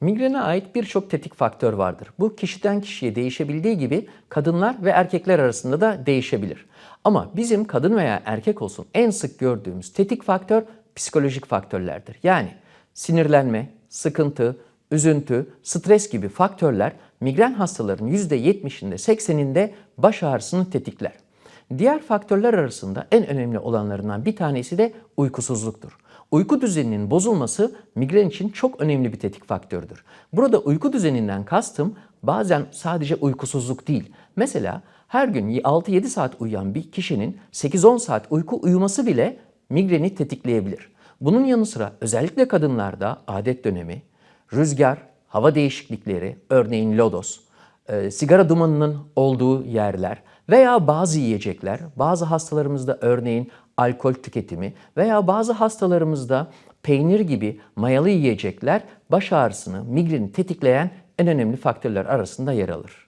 Migrene ait birçok tetik faktör vardır. Bu kişiden kişiye değişebildiği gibi kadınlar ve erkekler arasında da değişebilir. Ama bizim kadın veya erkek olsun en sık gördüğümüz tetik faktör psikolojik faktörlerdir. Yani sinirlenme, sıkıntı, üzüntü, stres gibi faktörler migren hastaların %70'inde 80'inde baş ağrısını tetikler. Diğer faktörler arasında en önemli olanlarından bir tanesi de uykusuzluktur. Uyku düzeninin bozulması migren için çok önemli bir tetik faktördür. Burada uyku düzeninden kastım bazen sadece uykusuzluk değil. Mesela her gün 6-7 saat uyuyan bir kişinin 8-10 saat uyku uyuması bile migreni tetikleyebilir. Bunun yanı sıra özellikle kadınlarda adet dönemi, rüzgar, hava değişiklikleri, örneğin lodos, e, sigara dumanının olduğu yerler veya bazı yiyecekler, bazı hastalarımızda örneğin alkol tüketimi veya bazı hastalarımızda peynir gibi mayalı yiyecekler baş ağrısını, migreni tetikleyen en önemli faktörler arasında yer alır.